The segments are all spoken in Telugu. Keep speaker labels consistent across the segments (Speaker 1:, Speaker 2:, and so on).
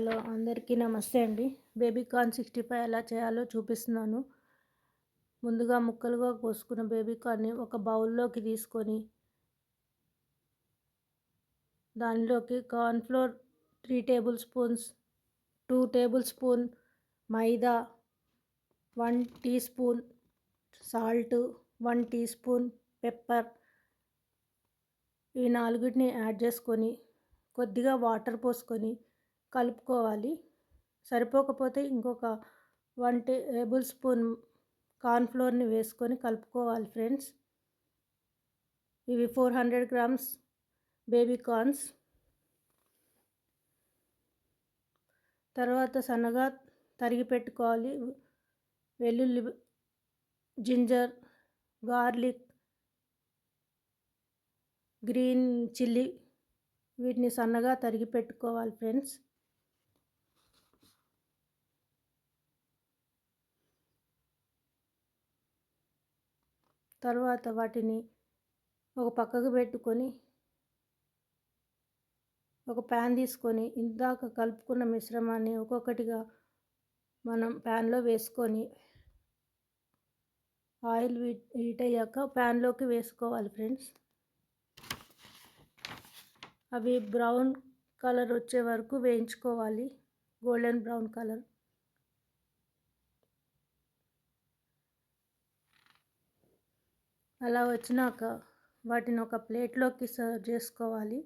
Speaker 1: హలో అందరికీ నమస్తే అండి. బేబీ కార్న్ సిక్స్టీ ఫైవ్ ఎలా చేయాలో చూపిస్తున్నాను. ముందుగా ముక్కలుగా కోసుకున్న బేబీ కార్న్ని ఒక బౌల్లోకి తీసుకొని దానిలోకి cornflour three tablespoons two tablespoon maida one teaspoon salt one teaspoon pepper ఈ నాలుగుటిని యాడ్ చేసుకొని కొద్దిగా వాటర్ పోసుకొని కలుపుకోవాలి. సరిపోకపోతే ఇంకొక వన్ టేబుల్ స్పూన్ కార్న్ఫ్లోర్ని వేసుకొని కలుపుకోవాలి ఫ్రెండ్స్. ఇవి four hundred grams baby corns. తర్వాత సన్నగా తరిగి పెట్టుకోవాలి. వెల్లుల్లి జింజర్ గార్లిక్ గ్రీన్ చిల్లీ వీటిని సన్నగా తరిగి పెట్టుకోవాలి ఫ్రెండ్స్. తర్వాత వాటిని ఒక పక్కకు పెట్టుకొని ఒక ప్యాన్ తీసుకొని ఇందాక కలుపుకున్న మిశ్రమాన్ని ఒక్కొక్కటిగా మనం ప్యాన్లో వేసుకొని ఆయిల్ హీట్ అయ్యాక ప్యాన్లోకి వేసుకోవాలి ఫ్రెండ్స్. అవి బ్రౌన్ కలర్ వచ్చే వరకు వేయించుకోవాలి. Golden brown colour. అలా వచ్చినాక వాటిని ఒక ప్లేట్లోకి సర్వ్ చేసుకోవాలి.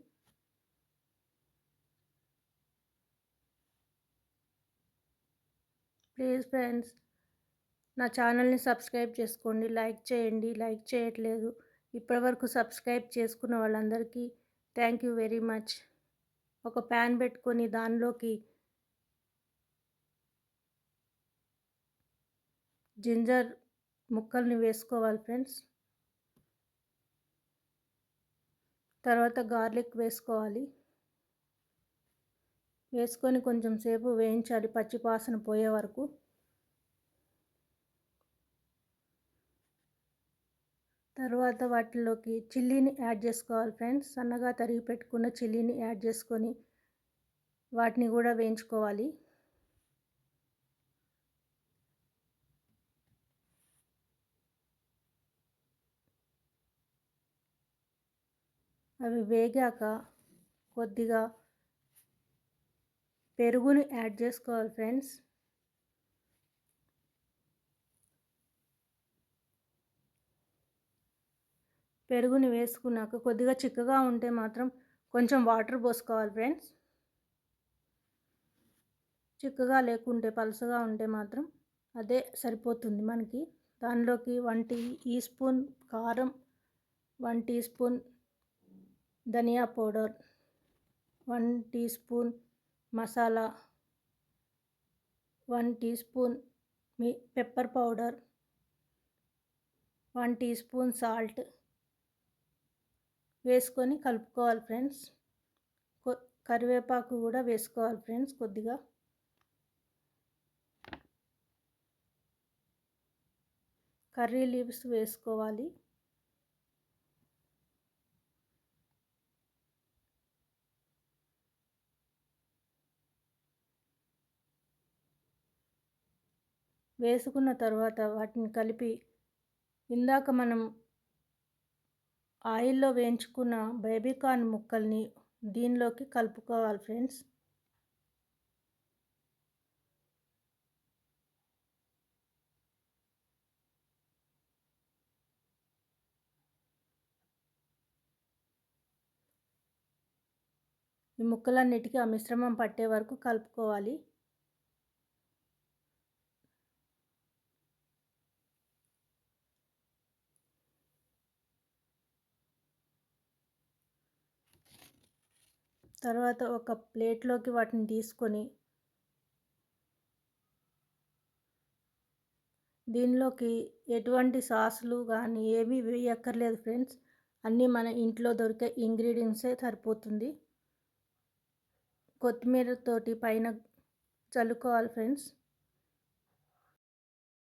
Speaker 1: ప్లీజ్ ఫ్రెండ్స్ నా ఛానల్ని సబ్స్క్రైబ్ చేసుకోండి. లైక్ చేయండి. లైక్ చేయట్లేదు. ఇప్పటివరకు సబ్స్క్రైబ్ చేసుకున్న వాళ్ళందరికీ థ్యాంక్ యూ వెరీ మచ్. ఒక ప్యాన్ పెట్టుకొని దానిలోకి జింజర్ ముక్కల్ని వేసుకోవాలి ఫ్రెండ్స్. తర్వాత గార్లిక్ వేసుకోవాలి. వేసుకొని కొంచెం సేపు వేయించాలి పచ్చిపాసన పోయే వరకు. తర్వాత వాటిలోకి చిల్లీని యాడ్ చేసుకోవాలి ఫ్రెండ్స్. సన్నగా తరిగి పెట్టుకున్న చిల్లీని యాడ్ చేసుకొని వాటిని కూడా వేయించుకోవాలి. అవి వేగాక కొద్దిగా పెరుగుని యాడ్ చేసుకోవాలి ఫ్రెండ్స్. పెరుగుని వేసుకున్నాక కొద్దిగా చిక్కగా ఉంటే మాత్రం కొంచెం వాటర్ పోసుకోవాలి ఫ్రెండ్స్. చిక్కగా లేకుంటే పలుసగా ఉంటే మాత్రం అదే సరిపోతుంది మనకి. దానిలోకి వన్ టీ స్పూన్ కారం one teaspoon dhania powder one teaspoon masala one teaspoon మీ pepper powder one teaspoon salt వేసుకొని కలుపుకోవాలి ఫ్రెండ్స్. కరివేపాకు కూడా వేసుకోవాలి ఫ్రెండ్స్ కొద్దిగా. కర్రీ లీవ్స్ వేసుకోవాలి. వేసుకున్న తర్వాత వాటిని కలిపి ఇందాక మనం ఆయిల్లో వేయించుకున్న బేబీకార్న్ ముక్కల్ని దీనిలోకి కలుపుకోవాలి ఫ్రెండ్స్. ఈ ముక్కలన్నిటికీ ఆ మిశ్రమం పట్టే వరకు కలుపుకోవాలి. తర్వాత ఒక ప్లేట్లోకి వాటిని తీసుకొని దీనిలోకి ఎటువంటి సాసులు కానీ ఏమీ వేయక్కర్లేదు ఫ్రెండ్స్. అన్నీ మన ఇంట్లో దొరికే ఇంగ్రీడియంట్సే సరిపోతుంది. కొత్తిమీరతోటి పైన చల్లుకోవాలి ఫ్రెండ్స్.